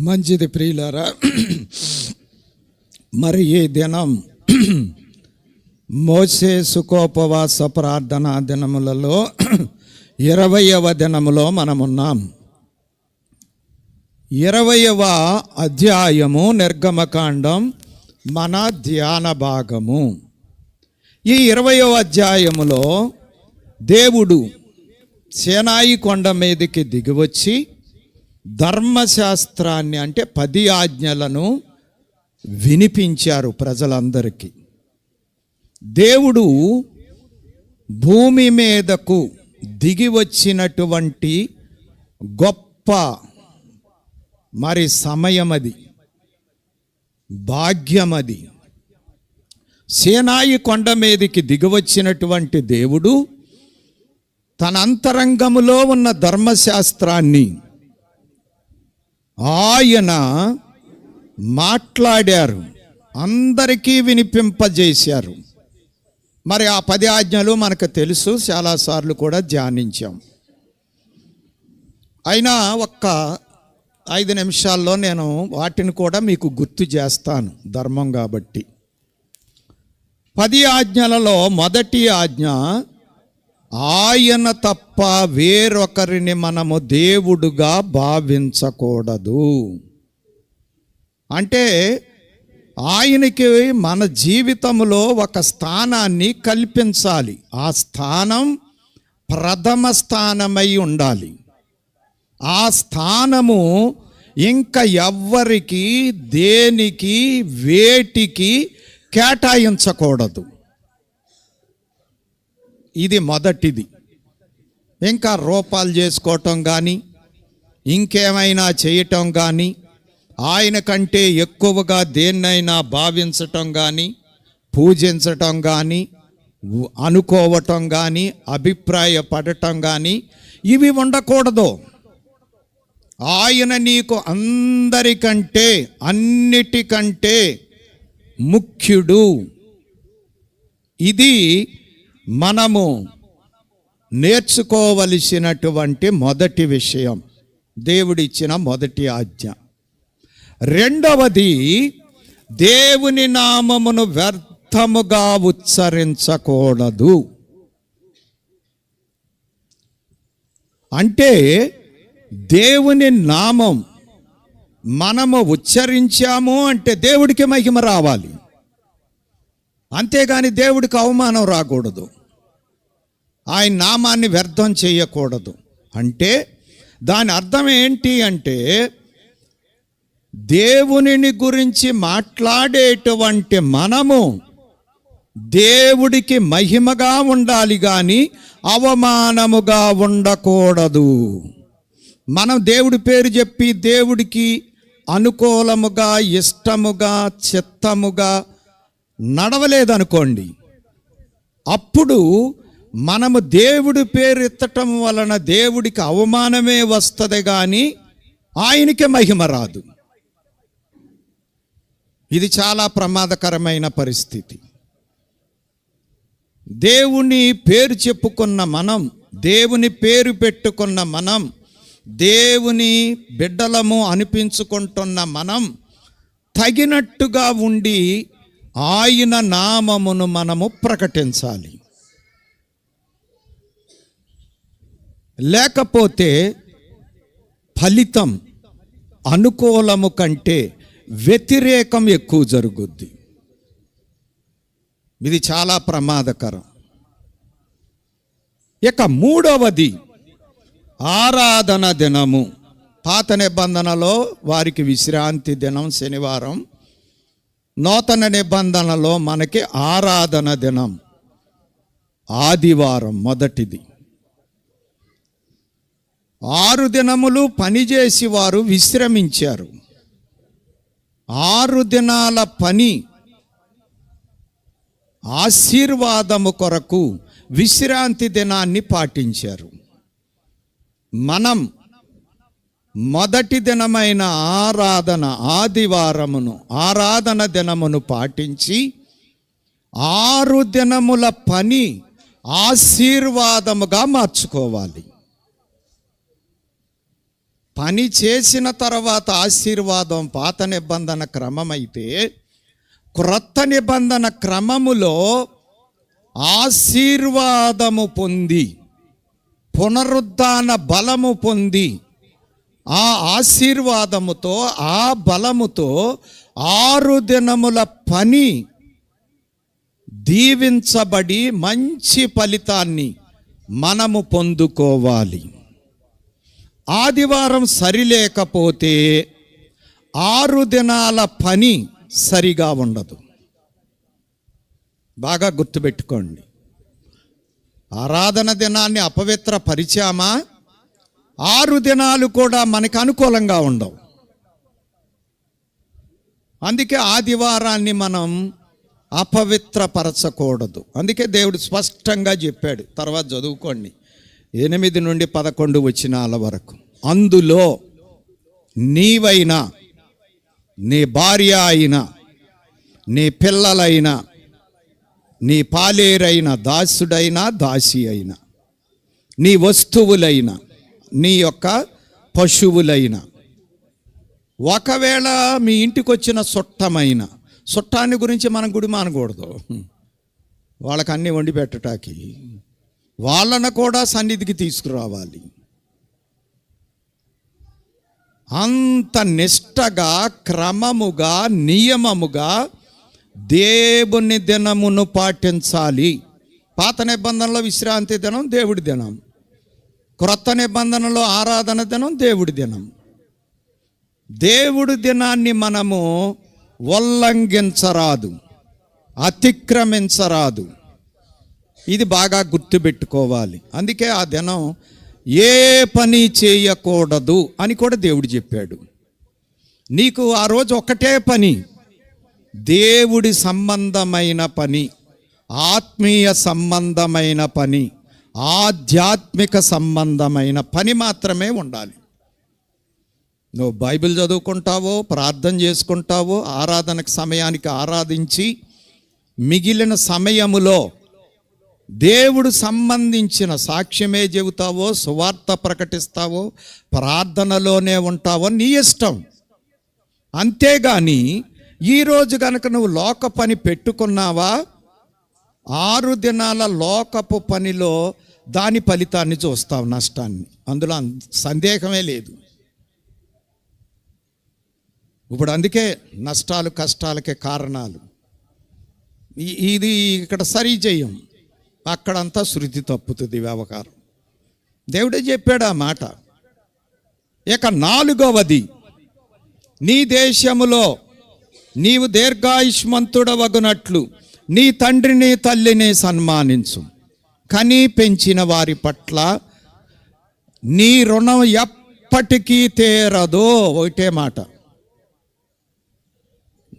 మంచిది ప్రియులారా. మరి ఈ దినం మోసే సుకోపవాస ప్రార్థనా దినములలో ఇరవయవ దినములో మనమున్నాం. ఇరవయవ అధ్యాయము నిర్గమకాండం మన ధ్యాన భాగము. ఈ ఇరవయవ అధ్యాయములో దేవుడు సేనాయి కొండ మీదకి దిగివచ్చి ధర్మశాస్త్రాన్ని అంటే పది ఆజ్ఞలను వినిపించారు ప్రజలందరికీ. దేవుడు భూమి మీదకు దిగి వచ్చినటువంటి గొప్ప మరి సమయమది భాగ్యమది. సేనాయి కొండ మీదకి దిగివచ్చినటువంటి దేవుడు తన అంతరంగములో ఉన్న ధర్మశాస్త్రాన్ని ఆయన మాట్లాడారు. అందరికీ వినిపింపజేశారు. మరి ఆ పది ఆజ్ఞలు మనకు తెలుసు చాలాసార్లు కూడా ధ్యానించాం. అయినా ఒక్క ఐదు నిమిషాల్లో నేను వాటిని కూడా మీకు గుర్తు చేస్తాను ధర్మం కాబట్టి. పది ఆజ్ఞలలో మొదటి ఆజ్ఞ ఆయన తప్ప వేరొకరిని మనము దేవుడుగా భావించకూడదు. అంటే ఆయనకి మన జీవితంలో ఒక స్థానాన్ని కల్పించాలి. ఆ స్థానం ప్రథమ స్థానమై ఉండాలి. ఆ స్థానము ఇంకా ఎవ్వరికి దేనికి వేటికి కేటాయించకూడదు. ఇది మొదటిది. ఇంకా రూపాలు చేసుకోవటం కానీ ఇంకేమైనా చేయటం కానీ ఆయన కంటే ఎక్కువగా దేన్నైనా భావించటం కానీ పూజించటం కానీ అనుకోవటం కానీ అభిప్రాయపడటం కానీ ఇవి ఉండకూడదు. ఆయన నీకు అందరికంటే అన్నిటికంటే ముఖ్యుడు. ఇది మనము నేర్చుకోవలసినటువంటి మొదటి విషయం దేవుడిచ్చిన మొదటి ఆజ్ఞ. రెండవది దేవుని నామమును వ్యర్థముగా ఉచ్చరించకూడదు. అంటే దేవుని నామం మనము ఉచ్చరించాము అంటే దేవుడికి మహిమ రావాలి. అంతేగాని దేవుడికి అవమానం రాకూడదు. ఆయన నామాన్ని వ్యర్థం చేయకూడదు. అంటే దాని అర్థం ఏంటి అంటే దేవునిని గురించి మాట్లాడేటువంటి మనము దేవుడికి మహిమగా ఉండాలి కానీ అవమానముగా ఉండకూడదు. మనం దేవుడి పేరు చెప్పి దేవుడికి అనుకూలముగా ఇష్టముగా చిత్తముగా నడవలేదనుకోండి. అప్పుడు మనము దేవుడి పేరు ఎత్తటం వలన దేవుడికి అవమానమే వస్తుంది కానీ ఆయనకే మహిమ రాదు. ఇది చాలా ప్రమాదకరమైన పరిస్థితి. దేవుని పేరు చెప్పుకున్న మనం దేవుని పేరు పెట్టుకున్న మనం దేవుని బిడ్డలము అనిపించుకుంటున్న మనం తగినట్టుగా ఉండి ఆయన నామమును మనము ప్రకటించాలి. లేకపోతే ఫలితం అనుకూలము కంటే వ్యతిరేకం ఎక్కువ జరుగుద్ది. ఇది చాలా ప్రమాదకరం. ఇక మూడవది ఆరాధన దినము. పాత నిబంధనలో వారికి విశ్రాంతి దినం శనివారం. నూతన నిబంధనలో మనకి ఆరాధన దినం. ఆదివారం మొదటిది. ఆరు దినములు పనిచేసి వారు విశ్రమించారు. ఆరు దినాల పని ఆశీర్వాదము కొరకు విశ్రాంతి దినాన్ని పాటించారు. మనం మొదటి దినమైన ఆరాధన ఆదివారమును ఆరాధన దినమును పాటించి ఆరు దినముల పని ఆశీర్వాదముగా మార్చుకోవాలి. పని చేసిన తర్వాత ఆశీర్వాదం పాత నిబంధన క్రమమైతే క్రొత్త నిబంధన క్రమములో ఆశీర్వాదము పొంది పునరుద్ధాన బలము పొంది ఆ ఆశీర్వాదముతో ఆ బలముతో ఆరు దినముల పని దీవించబడి మంచి ఫలితాన్ని మనము పొందుకోవాలి. ఆదివారం సరిలేకపోతే ఆరు దినాల పని సరిగా ఉండదు. బాగా గుర్తుపెట్టుకోండి. ఆరాధన దినాన్ని అపవిత్ర పరిచామా? ఆరు దినాలు కూడా మనకు అనుకూలంగా ఉండవు. అందుకే ఆదివారాన్ని మనం అపవిత్రపరచకూడదు. అందుకే దేవుడు స్పష్టంగా చెప్పాడు తర్వాత చదువుకోండి. ఎనిమిది నుండి పదకొండు వచ్చినాల వరకు. అందులో నీవైనా నీ భార్య అయినా నీ పిల్లలైనా నీ పాలేరైన దాసుడైనా దాసి అయినా నీ వస్తువులైనా నీ యొక్క పశువులైన. ఒకవేళ మీ ఇంటికి వచ్చిన చుట్టమైన చుట్టాన్ని గురించి మనం గుడి మానకూడదు. వాళ్ళకి అన్నీ వండి పెట్టటానికి. వాళ్ళను కూడా సన్నిధికి తీసుకురావాలి. అంత నిష్టగా క్రమముగా నియమముగా దేవుని దినమును పాటించాలి. పాత నిబంధనలో విశ్రాంతి దినం దేవుడి దినం. క్రొత్త నిబంధనలో ఆరాధన దినం దేవుడి దినం. దేవుడి దినాన్ని మనము ఉల్లంఘించరాదు అతిక్రమించరాదు. ఇది బాగా గుర్తుపెట్టుకోవాలి. అందుకే ఆ దినం ఏ పని చేయకూడదు అని కూడా దేవుడు చెప్పాడు. నీకు ఆ రోజు ఒకటే పని దేవుడి సంబంధమైన పని ఆత్మీయ సంబంధమైన పని. ఆధ్యాత్మిక సంబంధమైన పని మాత్రమే ఉండాలి. నువ్వు బైబిల్ చదువుకుంటావో ప్రార్థన చేసుకుంటావో ఆరాధనకు సమయానికి ఆరాధించి మిగిలిన సమయములో దేవుడు సంబంధించిన సాక్ష్యమే చెబుతావో సువార్త ప్రకటిస్తావో ప్రార్థనలోనే ఉంటావో నీ ఇష్టం. అంతేగాని ఈరోజు కనుక నువ్వు లోక పని పెట్టుకున్నావా? ఆరు దినాల లోకపు పనిలో దాని ఫలితాన్ని చూస్తావు నష్టాన్ని. అందులో సందేహమే లేదు. ఇప్పుడు అందుకే నష్టాలు కష్టాలకే కారణాలు. ఇది ఇక్కడ సరి చేయం అక్కడంతా శృతి తప్పుతుంది వ్యవహారం. దేవుడే చెప్పాడు ఆ మాట. ఇక నాలుగవది నీ దేశములో నీవు దీర్ఘాయుష్మంతుడవగునట్లు నీ తండ్రిని తల్లిని సన్మానించు. కని పెంచిన వారి పట్ల నీ రుణం ఎప్పటికీ తేరదో. ఒకటే మాట.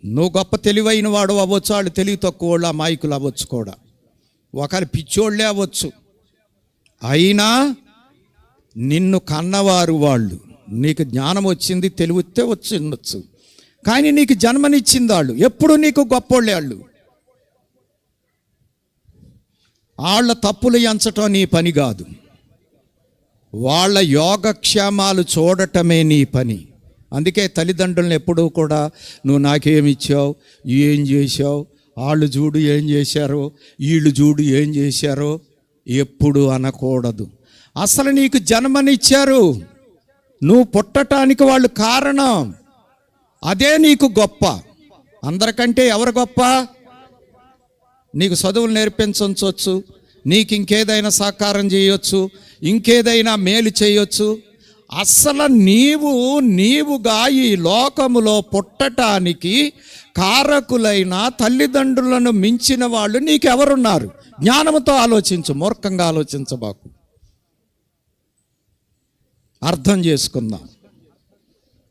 నువ్వు గొప్ప తెలివైన వాడు అవ్వచ్చు వాళ్ళు తెలివి తక్కువ వాళ్ళు అమాయకులు అవ్వచ్చు కూడా. ఒకరు పిచ్చోళ్ళే అవ్వచ్చు. అయినా నిన్ను కన్నవారు వాళ్ళు. నీకు జ్ఞానం వచ్చింది తెలివితే వచ్చి ఉండొచ్చు. కానీ నీకు జన్మనిచ్చింది వాళ్ళు. ఎప్పుడు నీకు గొప్పోళ్ళే వాళ్ళు. వాళ్ళ తప్పులు ఎంచటం నీ పని కాదు. వాళ్ళ యోగక్షేమాలు చూడటమే నీ పని. అందుకే తల్లిదండ్రులను ఎప్పుడూ కూడా నువ్వు నాకేమి ఇచ్చావు? ఏం చేశావు? వాళ్ళు చూడు ఏం చేశారో? వీళ్ళు చూడు ఏం చేశారో? ఎప్పుడు అనకూడదు. అసలు నీకు జన్మనిచ్చారు. నువ్వు పుట్టటానికి వాళ్ళు కారణం. అదే నీకు గొప్ప. అందరికంటే ఎవరు గొప్ప? నీకు చదువులు నేర్పించవచ్చు నీకు ఇంకేదైనా సహకారం చేయొచ్చు ఇంకేదైనా మేలు చేయొచ్చు. అసలు నీవు నీవుగా ఈ లోకములో పుట్టటానికి కారకులైన తల్లిదండ్రులను మించిన వాళ్ళు నీకెవరున్నారు? జ్ఞానముతో ఆలోచించు మూర్ఖంగా ఆలోచించబాకు అర్థం చేసుకుందాం.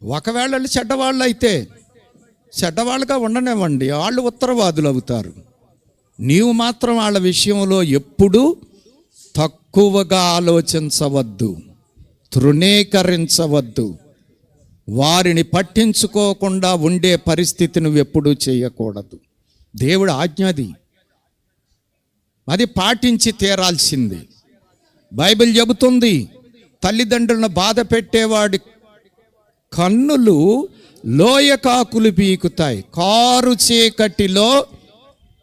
ఒకవేళ చెడ్డవాళ్ళు అయితే చెడ్డవాళ్ళుగా ఉండనివ్వండి వాళ్ళు ఉత్తరవాదులు అవుతారు నీవు మాత్రం వాళ్ళ విషయంలో ఎప్పుడూ తక్కువగా ఆలోచించవద్దు తృణీకరించవద్దు. వారిని పట్టించుకోకుండా ఉండే పరిస్థితి నువ్వు ఎప్పుడూ చేయకూడదు. దేవుడు ఆజ్ఞది అది. పాటించి తీరాల్సింది. బైబిల్ చెబుతుంది తల్లిదండ్రులను బాధ పెట్టేవాడి కన్నులు లోయ కాకులు పీకుతాయి కారు చీకటిలో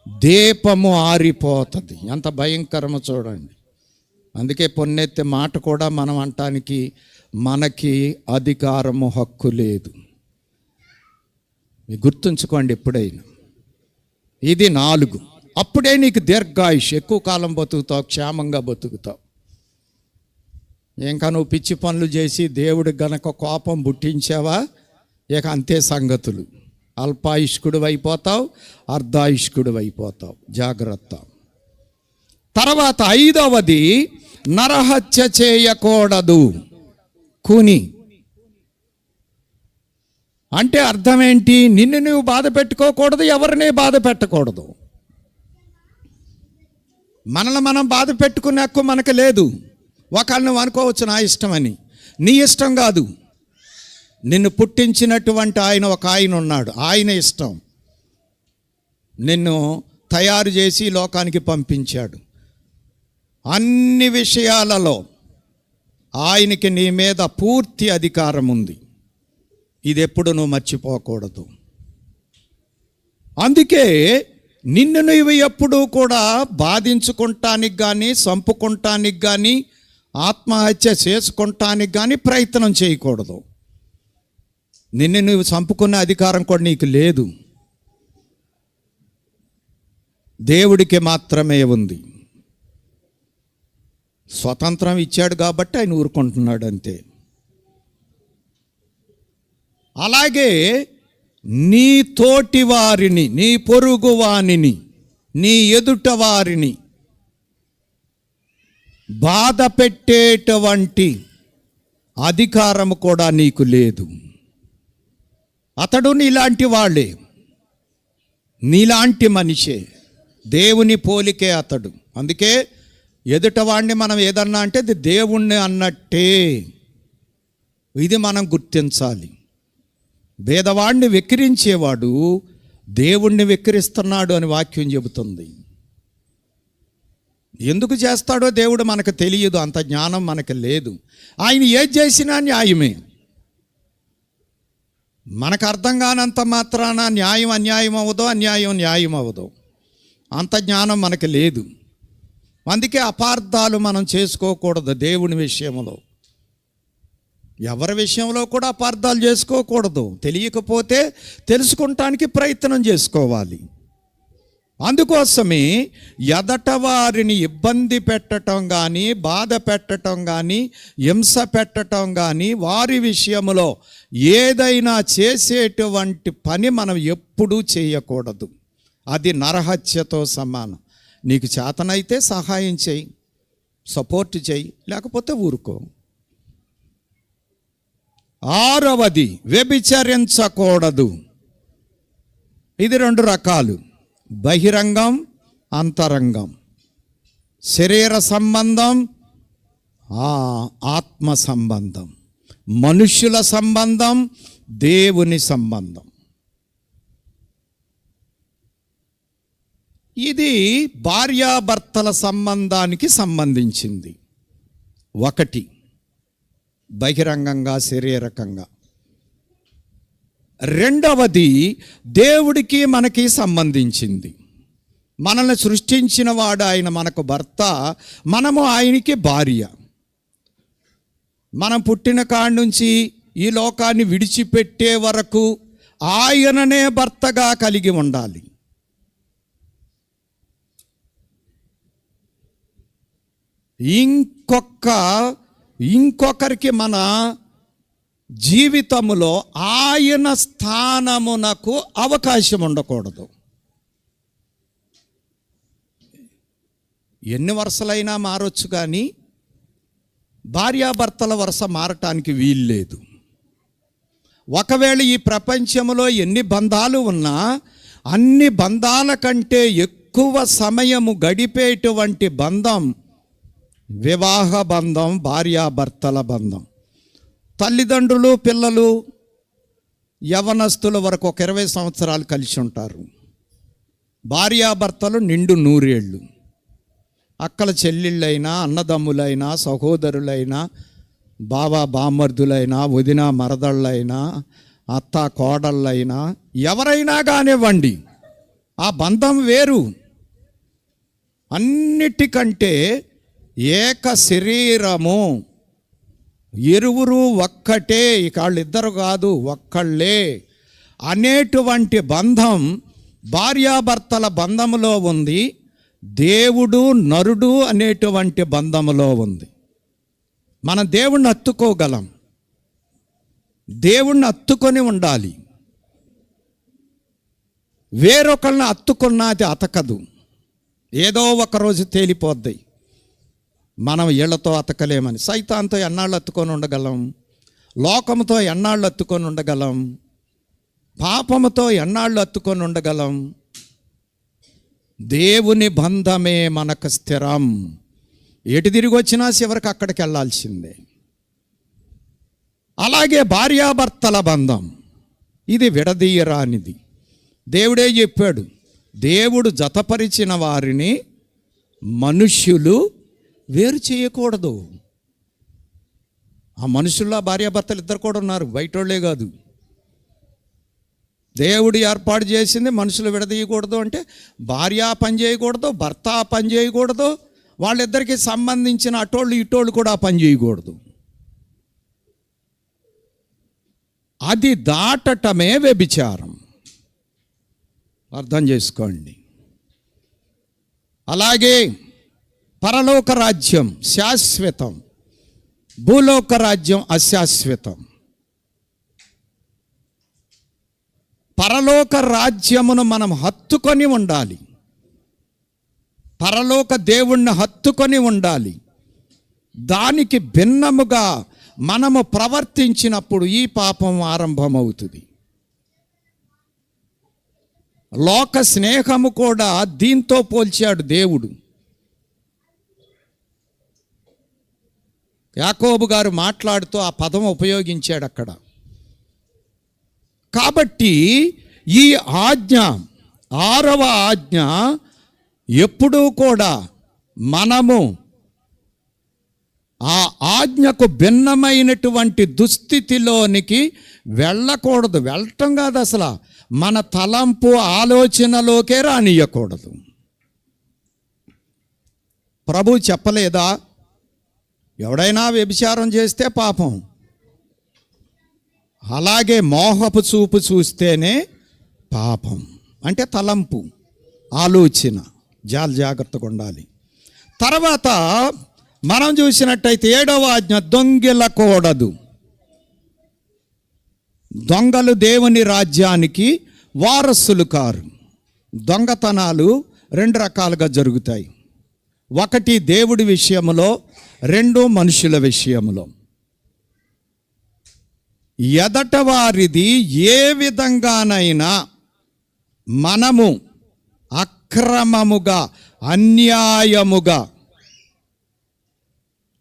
దీపము ఆరిపోతుంది. ఎంత భయంకరమో చూడండి. అందుకే పొన్నెత్తే మాట కూడా మనం అంటానికి మనకి అధికారము హక్కు లేదు. గుర్తుంచుకోండి ఎప్పుడైనా. ఇది నాలుగు. అప్పుడే నీకు దీర్ఘాయుష్. ఎక్కువ కాలం బతుకుతావు క్షేమంగా బతుకుతావు. ఇంకా నువ్వు పిచ్చి పనులు చేసి దేవుడికి గనక కోపం పుట్టించావా? ఇక అంతే సంగతులు. అల్పాయుష్కుడు అయిపోతావు అర్ధాయుష్కుడు అయిపోతావు జాగ్రత్త. తర్వాత ఐదవది నరహత్య చేయకూడదు. కుని. అంటే అర్థమేంటి? నిన్ను నువ్వు బాధ పెట్టుకోకూడదు ఎవరిని బాధ పెట్టకూడదు. మనల్ని మనం బాధ పెట్టుకునే హక్కు మనకు లేదు. ఒకళ్ళు అనుకోవచ్చు నా ఇష్టమని. నీ ఇష్టం కాదు. నిన్ను పుట్టించినటువంటి ఆయన ఒక ఆయన ఉన్నాడు. ఆయన ఇష్టం. నిన్ను తయారు చేసి లోకానికి పంపించాడు. అన్ని విషయాలలో ఆయనకి నీ మీద పూర్తి అధికారం ఉంది. ఇది ఎప్పుడు నువ్వు మర్చిపోకూడదు. అందుకే నిన్ను నువ్వు ఎప్పుడూ కూడా బాధించుకుంటానికి కానీ చంపుకుంటానికి కానీ ఆత్మహత్య చేసుకుంటానికి కానీ ప్రయత్నం చేయకూడదు. నిన్ను నువ్వు చంపుకునే అధికారం కూడా నీకు లేదు. దేవుడికి మాత్రమే ఉంది. స్వతంత్రం ఇచ్చాడు కాబట్టి ఆయన ఊరుకుంటున్నాడు అంతే. అలాగే నీ తోటి వారిని నీ పొరుగు వానిని నీ ఎదుట వారిని బాధ పెట్టేటువంటి అధికారం కూడా నీకు లేదు. అతడు నీలాంటి వాళ్ళే నీలాంటి మనిషే. దేవుని పోలికే అతడు. అందుకే ఎదుటవాడిని మనం ఏదన్నా అంటే ఇది దేవుణ్ణి అన్నట్టే. ఇది మనం గుర్తించాలి. భేదవాడిని వెక్కిరించేవాడు దేవుణ్ణి వెక్కిరిస్తున్నాడు అని వాక్యం చెబుతుంది. ఎందుకు చేస్తాడో దేవుడు మనకు తెలియదు. అంత జ్ఞానం మనకు లేదు. ఆయన ఏది చేసినా న్యాయమే. మనకు అర్థం కానంత మాత్రాన న్యాయం అన్యాయం అవ్వదు అన్యాయం న్యాయం అవ్వదు అంత జ్ఞానం మనకు లేదు. అందుకే అపార్థాలు మనం చేసుకోకూడదు దేవుని విషయంలో. ఎవరి విషయంలో కూడా అపార్థాలు చేసుకోకూడదు. తెలియకపోతే తెలుసుకుంటానికి ప్రయత్నం చేసుకోవాలి. అందుకోసమే ఎదట వారిని ఇబ్బంది పెట్టటం కానీ బాధ పెట్టటం కానీ హింస పెట్టటం కానీ వారి విషయంలో ఏదైనా చేసేటువంటి పని మనం ఎప్పుడూ చేయకూడదు. అది నరహత్యతో సమానం. నీకు చేతనైతే సహాయం చేయి సపోర్ట్ చేయి లేకపోతే ఊరుకో. ఆరవది వ్యభిచరించకూడదు. ఇది రెండు రకాలు. బహిరంగం అంతరంగం. శరీర సంబంధం ఆ, ఆత్మ సంబంధం. మనుష్యుల సంబంధం దేవుని సంబంధం. ఇది భార్యాభర్తల సంబంధానికి సంబంధించింది. ఒకటి బహిరంగంగా శరీరకంగా. రెండవది దేవుడికి మనకి సంబంధించింది. మనల్ని సృష్టించిన వాడు ఆయన మనకు భర్త మనము ఆయనకి భార్య. మనం పుట్టిన కాడి నుంచి ఈ లోకాన్ని విడిచిపెట్టే వరకు ఆయననే భర్తగా కలిగి ఉండాలి. ఇంకొక ఇంకొకరికి మన జీవితములో ఆయన స్థానమునకు అవకాశం ఉండకూడదు. ఎన్ని వరుసలైనా మారొచ్చు కానీ భార్యాభర్తల వరుస మారటానికి వీల్లేదు ఒకవేళ ఈ ప్రపంచంలో ఎన్ని బంధాలు ఉన్నా అన్ని బంధాల కంటే ఎక్కువ సమయము గడిపేటువంటి బంధం వివాహ బంధం భార్యాభర్తల బంధం. తల్లిదండ్రులు పిల్లలు యవనస్తుల వరకు ఒక ఇరవై సంవత్సరాలు కలిసి ఉంటారు. భార్యాభర్తలు నిండు నూరేళ్ళు. అక్కల చెల్లెళ్ళైనా అన్నదమ్ములైనా సహోదరులైనా బావ బామర్దులైనా వదిన మరదళ్ళైనా అత్త కోడళ్ళైనా ఎవరైనా కానివ్వండి ఆ బంధం వేరు. అన్నిటికంటే ఏక శరీరము. ఇరువురు ఒక్కటే ఇక వాళ్ళిద్దరు కాదు ఒక్కళ్ళే. అనేటువంటి బంధం భార్యాభర్తల బంధములో ఉంది దేవుడు నరుడు అనేటువంటి బంధములో ఉంది. మనం దేవుణ్ణి అత్తుకోగలం. దేవుణ్ణి అత్తుకొని ఉండాలి. వేరొకళ్ళని అత్తుకున్నది అతకదు. ఏదో ఒకరోజు తేలిపోద్ది. మనం ఇళ్ళతో అతకలేమని. సైతాంతో ఎన్నాళ్ళు అత్తుకొని ఉండగలం? లోకముతో ఎన్నాళ్ళు అత్తుకొని ఉండగలం? పాపముతో ఎన్నాళ్ళు అత్తుకొని ఉండగలం? దేవుని బంధమే మనకు స్థిరం. ఎటు తిరిగి వచ్చినా చివరికి అక్కడికి వెళ్ళాల్సిందే. అలాగే భార్యాభర్తల బంధం. ఇది విడదీయరానిది. దేవుడే చెప్పాడు దేవుడు జతపరిచిన వారిని మనుష్యులు వేరు చేయకూడదు. ఆ మనుషుల్లో భార్యాభర్తలు ఇద్దరు కూడా ఉన్నారు బయటోళ్ళే కాదు. దేవుడు ఏర్పాటు చేసింది మనుషులు విడదీయకూడదు అంటే భార్య పని చేయకూడదు భర్త పని చేయకూడదు వాళ్ళిద్దరికి సంబంధించిన అటోళ్ళు ఇటోళ్ళు కూడా పని చేయకూడదు. అది దాటటమే వ్యభిచారం. అర్థం చేసుకోండి. అలాగే పరలోక రాజ్యం శాశ్వతం. భూలోక రాజ్యం అశాశ్వతం. పరలోక రాజ్యమును మనం హత్తుకొని ఉండాలి. పరలోక దేవుణ్ణి హత్తుకొని ఉండాలి. దానికి భిన్నముగా మనము ప్రవర్తించినప్పుడు ఈ పాపం ఆరంభమవుతుంది. లోక స్నేహము కూడా దీంతో పోల్చాడు దేవుడు. యాకోబు గారు మాట్లాడుతూ ఆ పదం ఉపయోగించాడు అక్కడ. కాబట్టి ఈ ఆజ్ఞ ఆరవ ఆజ్ఞ ఎప్పుడూ కూడా మనము ఆ ఆజ్ఞకు భిన్నమైనటువంటి దుస్థితిలోనికి వెళ్ళకూడదు. వెళ్ళటం కాదు అసలు. మన తలంపు ఆలోచనలోకే రానియకూడదు ప్రభు చెప్పలేదా? ఎవడైనా వ్యభిచారం చేస్తే పాపం. అలాగే మోహపు చూపు చూస్తేనే పాపం. అంటే తలంపు ఆలోచన. జాల జాగ్రత్తగా ఉండాలి. తర్వాత మనం చూసినట్టయితే ఏడవ ఆజ్ఞ దొంగిలకూడదు దొంగలు దేవుని రాజ్యానికి వారసులు కారు. దొంగతనాలు రెండు రకాలుగా జరుగుతాయి. ఒకటి దేవుడి విషయంలో రెండు మనుషుల విషయంలో ఎదట వారిది ఏ విధంగానైనా మనము అక్రమముగా అన్యాయముగా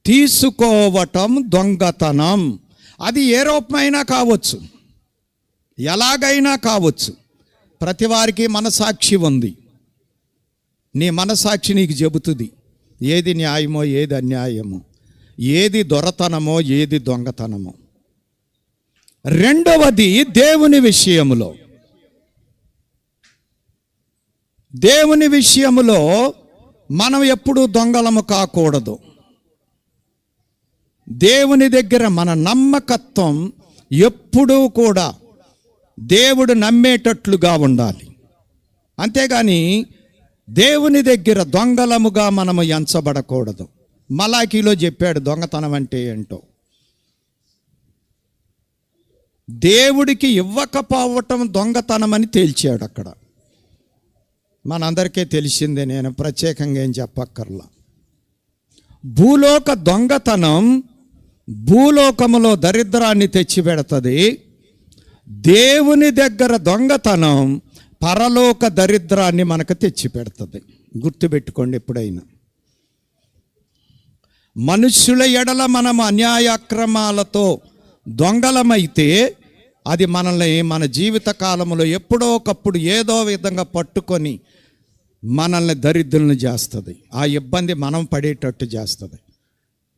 తీసుకోవటం దొంగతనం. అది ఏ రూపమైనా కావచ్చు. ఎలాగైనా కావచ్చు. ప్రతి వారికి మనసాక్షి ఉంది. నీ మనసాక్షి నీకు చెబుతుంది. ఏది న్యాయమో ఏది అన్యాయమో ఏది దొరతనమో ఏది దొంగతనమో. రెండవది దేవుని విషయములో. దేవుని విషయములో మనం ఎప్పుడూ దొంగలము కాకూడదు. దేవుని దగ్గర మన నమ్మకత్వం ఎప్పుడూ కూడా దేవుడు నమ్మేటట్లుగా ఉండాలి. అంతేగాని దేవుని దగ్గర దొంగలముగా మనము ఎంచబడకూడదు. మలాఖీలో చెప్పాడు దొంగతనం అంటే ఏంటో? దేవుడికి ఇవ్వకపోవటం దొంగతనం అని తేల్చాడు అక్కడ. మనందరికీ తెలిసిందే నేను ప్రత్యేకంగా ఏం చెప్పక్కర్లా. భూలోక దొంగతనం భూలోకములో దరిద్రాన్ని తెచ్చిపెడుతుంది. దేవుని దగ్గర దొంగతనం పరలోక దరిద్రాన్ని మనకు తెచ్చిపెడుతుంది. గుర్తుపెట్టుకోండి ఎప్పుడైనా. మనుష్యుల ఎడల మనం అన్యాయక్రమాలతో దొంగలమైతే అది మనల్ని మన జీవిత కాలంలో ఎప్పుడో ఒకప్పుడు ఏదో విధంగా పట్టుకొని మనల్ని దరిద్రులను చేస్తుంది. ఆ ఇబ్బంది మనం పడేటట్టు చేస్తుంది.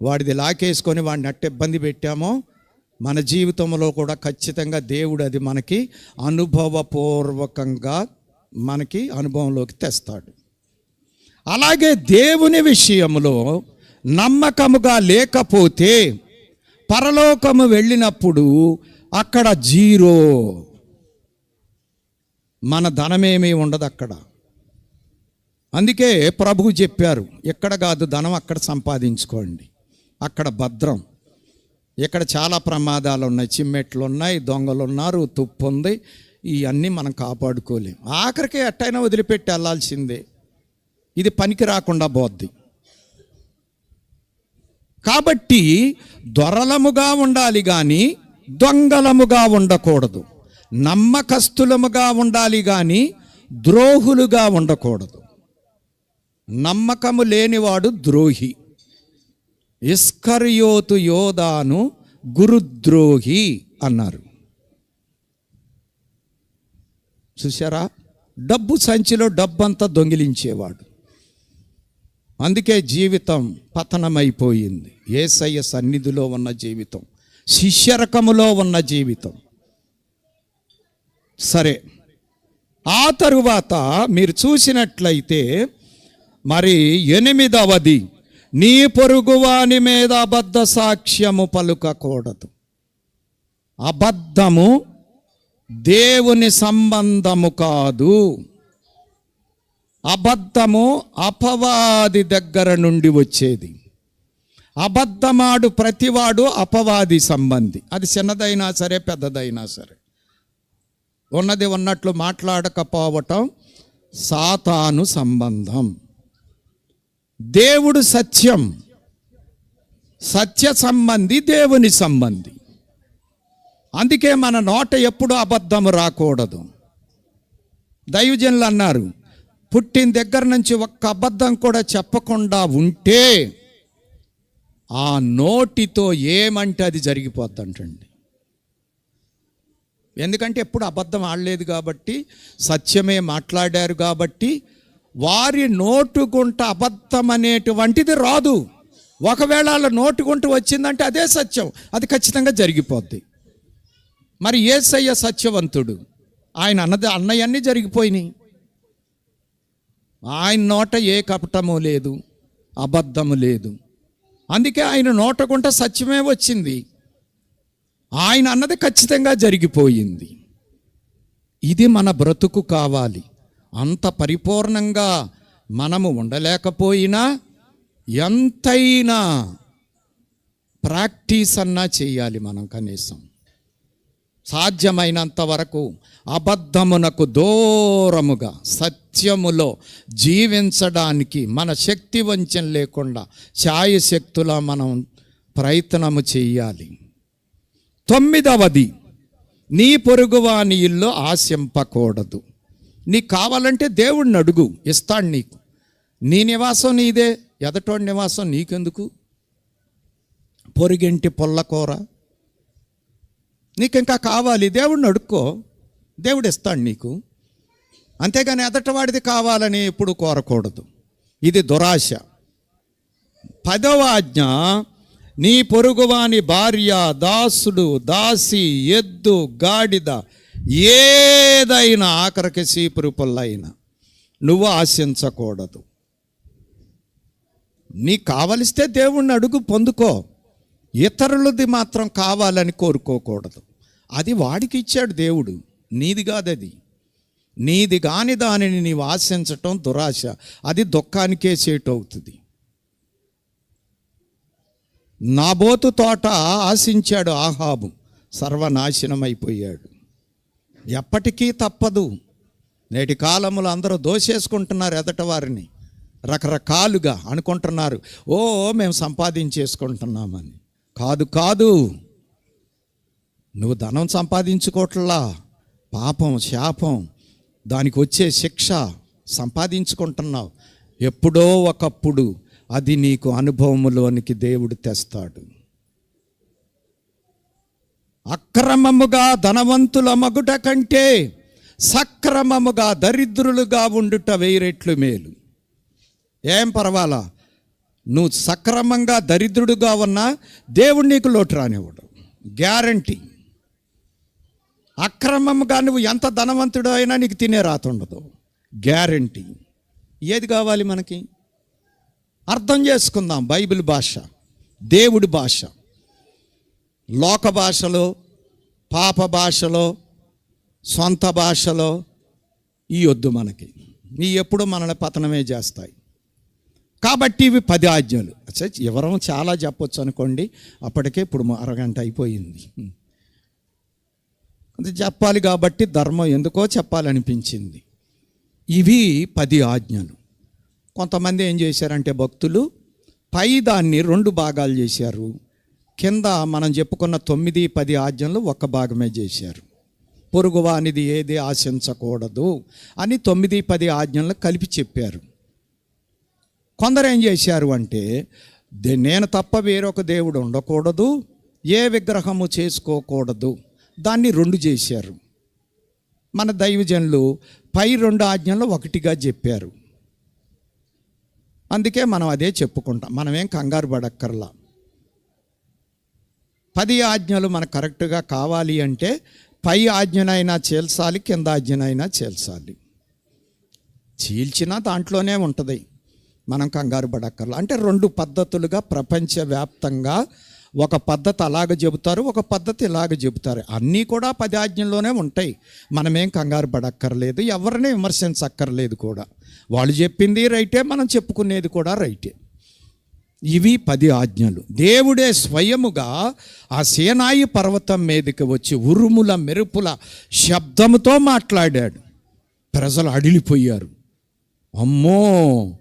వాడిది లాకేసుకొని వాడిని అట్ట ఇబ్బంది పెట్టామో మన జీవితంలో కూడా ఖచ్చితంగా దేవుడు అది మనకి అనుభవపూర్వకంగా మనకి అనుభవంలోకి తెస్తాడు. అలాగే దేవుని విషయంలో నమ్మకముగా లేకపోతే పరలోకము వెళ్ళినప్పుడు అక్కడ జీరో. మన ధనమేమీ ఉండదు అక్కడ. అందుకే ప్రభువు చెప్పారు ఎక్కడ కాదు ధనం అక్కడ సంపాదించుకోండి అక్కడ భద్రం. ఇక్కడ చాలా ప్రమాదాలు ఉన్నాయి చిమ్మెట్లు ఉన్నాయి దొంగలు ఉన్నారు తుప్పు ఉంది ఇవన్నీ మనం కాపాడుకోలేం. ఆఖరికి ఎట్టయినా వదిలిపెట్టి వెళ్ళాల్సిందే. ఇది పనికి రాకుండా పోద్ది. కాబట్టి దొరలముగా ఉండాలి కానీ దొంగలముగా ఉండకూడదు. నమ్మకస్తులముగా ఉండాలి కానీ ద్రోహులుగా ఉండకూడదు. నమ్మకము లేనివాడు ద్రోహి. ఇస్కరియోతు యోధాను గురుద్రోహి అన్నారు. చూసారా డబ్బు సంచిలో డబ్బంతా దొంగిలించేవాడు. అందుకే జీవితం పతనమైపోయింది. ఏసయ్య సన్నిధిలో ఉన్న జీవితం శిష్యరకములో ఉన్న జీవితం. సరే ఆ తరువాత మీరు చూసినట్లయితే మరి ఎనిమిదవది నీ పొరుగువాని మీద అబద్ధ సాక్ష్యము పలుకకూడదు. అబద్ధము దేవుని సంబంధము కాదు. అబద్ధము అపవాది దగ్గర నుండి వచ్చేది. అబద్ధమాడు ప్రతివాడు అపవాది సంబంధి. అది చిన్నదైనా సరే పెద్దదైనా సరే. ఉన్నది ఉన్నట్లు మాట్లాడకపోవటం సాతాను సంబంధం. దేవుడు సత్యం. సత్య సంబంధి దేవుని సంబంధి. అందుకే మన నోట ఎప్పుడు అబద్ధం రాకూడదు. దైవజనులు అన్నారు పుట్టిన దగ్గర నుంచి ఒక్క అబద్ధం కూడా చెప్పకుండా ఉంటే ఆ నోటితో ఏమంటే అది జరిగిపోద్దంటండి ఎందుకంటే ఎప్పుడు అబద్ధం ఆడలేదు కాబట్టి సత్యమే మాట్లాడారు కాబట్టి వారి నోటుకుంట అబద్ధం అనేటువంటిది రాదు. ఒకవేళ వాళ్ళ నోటుకుంట వచ్చిందంటే అదే సత్యం. అది ఖచ్చితంగా జరిగిపోద్ది. మరి ఏసయ్య సత్యవంతుడు. ఆయన అన్నది అన్నయన్నీ జరిగిపోయినాయి. ఆయన నోట ఏ కపటము లేదు అబద్ధము లేదు. అందుకే ఆయన నోటకుంట సత్యమే వచ్చింది. ఆయన అన్నది ఖచ్చితంగా జరిగిపోయింది. ఇది మన బ్రతుకు కావాలి. అంత పరిపూర్ణంగా మనము ఉండలేకపోయినా ఎంతైనా ప్రాక్టీస్ అన్నా చేయాలి మనం కనీసం. సాధ్యమైనంత వరకు అబద్ధమునకు దూరముగా సత్యములో జీవించడానికి మన శక్తి వంచం లేకుండా ఛాయశక్తులా మనం ప్రయత్నము చేయాలి. తొమ్మిదవది నీ పొరుగువాని ఇల్లు ఆశింపకూడదు. నీకు కావాలంటే దేవుడిని అడుగు ఇస్తాడు నీకు. నీ నివాసం నీదే ఎదటోడి నివాసం నీకెందుకు? పొరిగింటి పొల్లకూర నీకు ఇంకా కావాలి దేవుడిని అడుక్కో దేవుడు ఇస్తాడు నీకు. అంతేగాని ఎదటవాడిది కావాలని ఎప్పుడు కోరకూడదు. ఇది దురాశ. పదవ ఆజ్ఞ నీ పొరుగువాని భార్య దాసుడు దాసి ఎద్దు గాడిద ఏదైనా ఆఖరికి సీపురు పుల్లైనా నువ్వు ఆశించకూడదు. నీ కావలిస్తే దేవుణ్ణి అడుగు పొందుకో. ఇతరులది మాత్రం కావాలని కోరుకోకూడదు. అది వాడికి ఇచ్చాడు దేవుడు. నీది కాదది. నీది కాని దానిని నీవు ఆశించటం దురాశ. అది దుఃఖానికే చేటు అవుతుంది నాబోతు తోట ఆశించాడు ఆహాబు. సర్వనాశనమైపోయాడు. ఎప్పటికీ తప్పదు. నేటి కాలంలో అందరూ దోషేసుకుంటున్నారు ఎదట వారిని. రకరకాలుగా అనుకుంటున్నారు. ఓ మేము సంపాదించేసుకుంటున్నామని. కాదు కాదు. నువ్వు ధనం సంపాదించుకోవట్లా పాపం శాపం దానికి వచ్చే శిక్ష సంపాదించుకుంటున్నావు. ఎప్పుడో ఒకప్పుడు అది నీకు అనుభవములోనికి దేవుడు తెస్తాడు. అక్రమముగా ధనవంతుల మగుట కంటే సక్రమముగా దరిద్రులుగా ఉండుట వెయ్యి రెట్లు మేలు. ఏం పర్వాలా? నువ్వు సక్రమంగా దరిద్రుడుగా ఉన్నా దేవుడు నీకు లోటు రానివ్వడు. గ్యారంటీ. అక్రమంగా నువ్వు ఎంత ధనవంతుడు అయినా నీకు తినే రాత ఉండదు. గ్యారంటీ. ఏది కావాలి మనకి? అర్థం చేసుకుందాం బైబిల్ భాష. దేవుడి భాష. లోక భాషలో పాప భాషలో సొంత భాషలో ఈ వద్దు మనకి. ఇవి ఎప్పుడు మనల్ని పతనమే చేస్తాయి. కాబట్టి ఇవి పది ఆజ్ఞలు. అచ్చా వివరం చాలా చెప్పొచ్చు అనుకోండి అప్పటికే ఇప్పుడు మా అరగంట అయిపోయింది. అది చెప్పాలి కాబట్టి ధర్మం ఎందుకో చెప్పాలనిపించింది. ఇవి పది ఆజ్ఞలు. కొంతమంది ఏం చేశారంటే భక్తులు పై దాన్ని రెండు భాగాలు చేశారు. కింద మనం చెప్పుకున్న తొమ్మిది పది ఆజ్ఞలు ఒక భాగమే చేశారు. పొరుగువానిది ఏది ఆశించకూడదు అని తొమ్మిది పది ఆజ్ఞలు కలిపి చెప్పారు. కొందరు ఏం చేశారు అంటే నేను తప్ప వేరొక దేవుడు ఉండకూడదు ఏ విగ్రహము చేసుకోకూడదు. దాన్ని రెండు చేశారు. మన దైవజనులు పై రెండు ఆజ్ఞలు ఒకటిగా చెప్పారు. అందుకే మనం అదే చెప్పుకుంటాం. మనమేం కంగారు పడక్కర్లా. పది ఆజ్ఞలు మనకు కరెక్ట్గా కావాలి అంటే పై ఆజ్ఞనైనా చేల్చాలి కింద ఆజ్ఞనైనా చేల్చాలి. చీల్చినా దాంట్లోనే ఉంటుంది. మనం కంగారు పడక్కర్లా. అంటే రెండు పద్ధతులుగా ప్రపంచవ్యాప్తంగా ఒక పద్ధతి అలాగ చెబుతారు ఒక పద్ధతి ఇలాగ చెబుతారు. అన్నీ కూడా పది ఆజ్ఞల్లోనే ఉంటాయి. మనమేం కంగారు పడక్కర్లేదు ఎవరిని విమర్శించక్కర్లేదు కూడా. వాళ్ళు చెప్పింది రైటే మనం చెప్పుకునేది కూడా రైటే. ఇవి పది ఆజ్ఞలు. దేవుడే స్వయముగా ఆ సేనాయి పర్వతం మీదకి వచ్చి ఉరుముల మెరుపుల శబ్దముతో మాట్లాడాడు. ప్రజలు అడిలిపోయారు. అమ్మో!